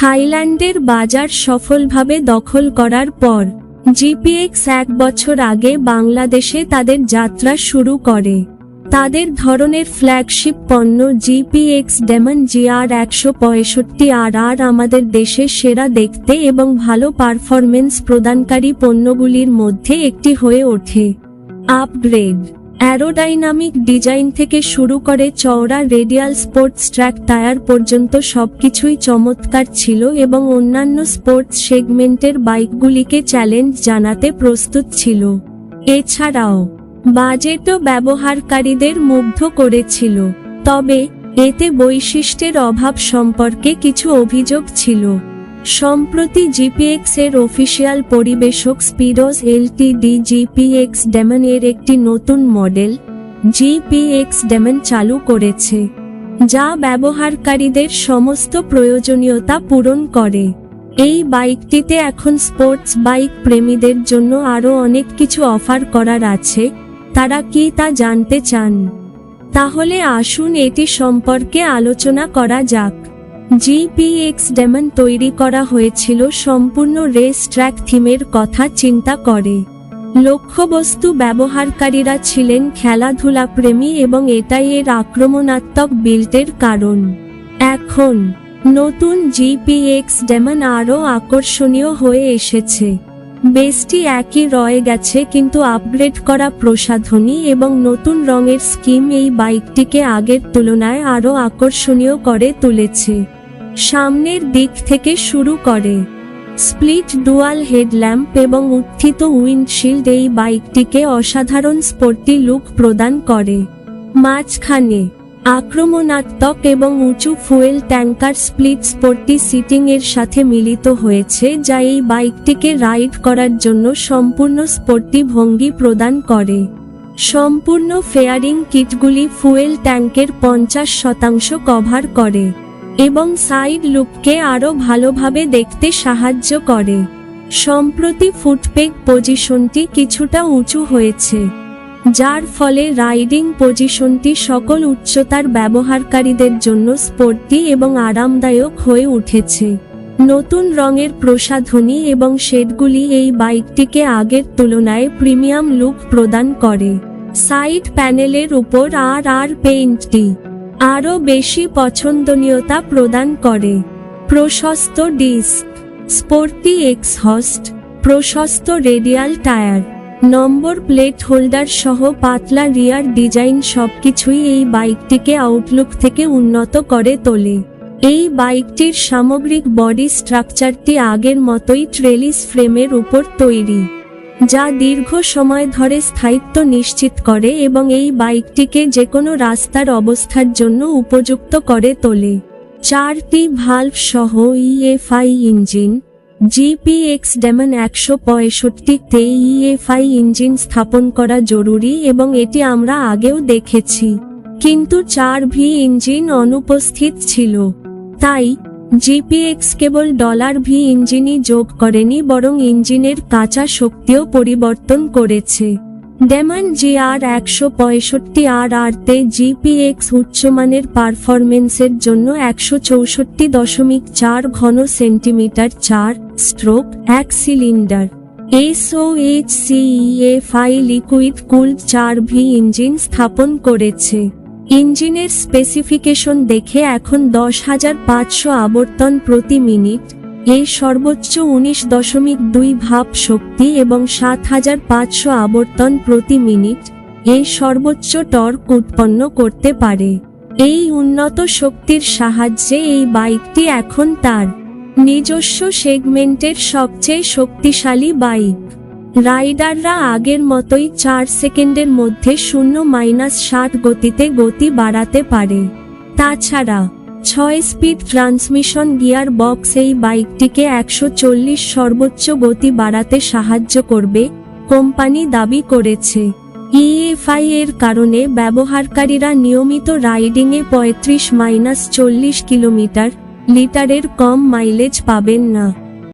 থাইল্যান্ডের বাজার সফলভাবে দখল করার পর, জিপিএক্স এক বছর আগে বাংলাদেশে তাদের যাত্রা শুরু করে। তাদের ধরনের ফ্ল্যাগশিপ পণ্য জিপিএক্স ডেমন জিআর একশো পঁয়ষট্টি আর আর আমাদের দেশে সেরা দেখতে এবং ভালো পারফরমেন্স প্রদানকারী পণ্যগুলির মধ্যে একটি হয়ে ওঠে। আপগ্রেড অ্যারোডাইনামিক ডিজাইন থেকে শুরু করে চওড়া রেডিয়াল স্পোর্টস ট্র্যাক টায়ার পর্যন্ত সবকিছুই চমৎকার ছিল এবং অন্যান্য স্পোর্টস সেগমেন্টের বাইকগুলিকে চ্যালেঞ্জ জানাতে প্রস্তুত ছিল। এছাড়াও বাজেটও ব্যবহারকারীদের মুগ্ধ করেছিল, তবে এতে বৈশিষ্ট্যের অভাব সম্পর্কে কিছু অভিযোগ ছিল। সম্প্রতি জিপিএক্স এর অফিসিয়াল পরিবেশক স্পিডোস এলটিডি জিপিএক্স ডেমন এর একটি নতুন মডেল জিপিএক্স ডেমন চালু করেছে, যা ব্যবহারকারীদের সমস্ত প্রয়োজনীয়তা পূরণ করে। এই বাইকটিতে এখন স্পোর্টস বাইক প্রেমীদের জন্য আরও অনেক কিছু অফার করার আছে, তারা কি তা জানতে চান? তাহলে আসুন এটি সম্পর্কে আলোচনা করা যাক। জিপিএক্স ডেমন তৈরি করা হয়েছিল সম্পূর্ণ রেস ট্র্যাক থিমের কথা চিন্তা করে। লক্ষ্যবস্তু ব্যবহারকারীরা ছিলেন খেলাধুলা প্রেমী এবং এটাই এর আক্রমণাত্মক বিল্টের কারণ। এখন, নতুন জিপিএক্স ডেমন আরও আকর্ষণীয় হয়ে এসেছে। বেসটি একই রয়ে গেছে কিন্তু আপগ্রেড করা প্রসাধনী এবং নতুন রঙের স্কিম এই বাইকটিকে আগের তুলনায় আরও আকর্ষণীয় করে তুলেছে। সামনের দিক থেকে শুরু করে। স্প্লিট ডুয়াল হেডল্যাম্প এবং উত্থিত উইন্ডশিল্ড এই বাইকটিকে অসাধারণ স্পোর্টি লুক প্রদান করে। মাঝখানে আক্রমণাত্মক এবং উঁচু fuel tanker split sporty seating এর সাথে মিলিত হয়েছে, যা এই বাইকটিকে রাইড করার জন্য সম্পূর্ণ স্পোর্টি ভঙ্গি প্রদান করে। সম্পূর্ণ ফেয়ারিং কিটগুলি ফুয়েল ট্যাঙ্কের পঞ্চাশ শতাংশ কভার করে। এবং সাইড লুককে আরও ভালোভাবে দেখতে সাহায্য করে। সম্প্রতি ফুটপেক পজিশনটি কিছুটা উঁচু হয়েছে, যার ফলে রাইডিং পজিশনটি সকল উচ্চতার ব্যবহারকারীদের জন্য স্পোর্টি এবং আরামদায়ক হয়ে উঠেছে। নতুন রঙের প্রসাধনী এবং শেডগুলি এই বাইকটিকে আগের তুলনায় প্রিমিয়াম লুক প্রদান করে। সাইড প্যানেলের উপর আর আর পেইন্টটি আরও বেশি পছন্দনীয়তা প্রদান করে। প্রশস্ত ডিস্ক, স্পোর্টি এক্সহস্ট প্রশস্ত radial tyre, number plate holder সহ পাতলা রিয়ার ডিজাইন সবকিছুই এই বাইকটিকে আউটলুক থেকে উন্নত করে তোলে। এই বাইকটির সামগ্রিক বডি স্ট্রাকচারটি আগের মতোই ট্রেলিস ফ্রেমের উপর তৈরি। যা দীর্ঘ সময় ধরে স্থায়িত্ব নিশ্চিত করে এবং এই বাইকটিকে যে কোনো রাস্তার অবস্থার জন্য উপযুক্ত করে তোলে। চারটি ভাল্ভ সহ ইএফআই ইঞ্জিন জিপিএক্স ডেমন একশো পঁয়ষট্টিতে ইএফআই ইঞ্জিন স্থাপন করা জরুরি এবং এটি আমরা আগেও দেখেছি। কিন্তু চার ভি ইঞ্জিন অনুপস্থিত ছিল। তাই জিপিএক্স কেবল ডলার ভি ইঞ্জিনই যোগ করেনি, বরং ইঞ্জিনের কাঁচা শক্তিও পরিবর্তন করেছে। ডেমান জি আর একশো পঁয়ষট্টি আর আরতে জিপিএক্স উচ্চমানের পারফরমেন্সের জন্য একশো চৌষট্টি দশমিক চার ঘন সেন্টিমিটার চার স্ট্রোক, এক সিলিন্ডার। এসওএইচ সিইএফআই লিকুইড কুল চার ভি ইঞ্জিন স্থাপন করেছে। ইঞ্জিনের স্পেসিফিকেশন দেখে এখন দশ হাজার পাঁচশো আবর্তন প্রতি মিনিট এই সর্বোচ্চ উনিশ দশমিক দুই ভাব শক্তি এবং সাত হাজার পাঁচশো আবর্তন প্রতি মিনিট এই সর্বোচ্চ টর্ক উৎপন্ন করতে পারে। এই উন্নত শক্তির সাহায্যে এই বাইকটি এখন তার নিজস্ব সেগমেন্টের সবচেয়ে শক্তিশালী বাইক। রাইডাররা আগের মতোই চার সেকেন্ডের মধ্যে শূন্য মাইনাস ষাট গতিতে গতি বাড়াতে পারে। তাছাড়া, ছয় স্পিড ট্রান্সমিশন গিয়ার বক্স এই বাইকটিকে একশো চল্লিশ সর্বোচ্চ গতি বাড়াতে সাহায্য করবে, কোম্পানি দাবি করেছে। ইএফআই এর কারণে ব্যবহারকারীরা নিয়মিত রাইডিংয়ে পঁয়ত্রিশ মাইনাস চল্লিশ কিলোমিটার লিটারের কম মাইলেজ পাবেন না।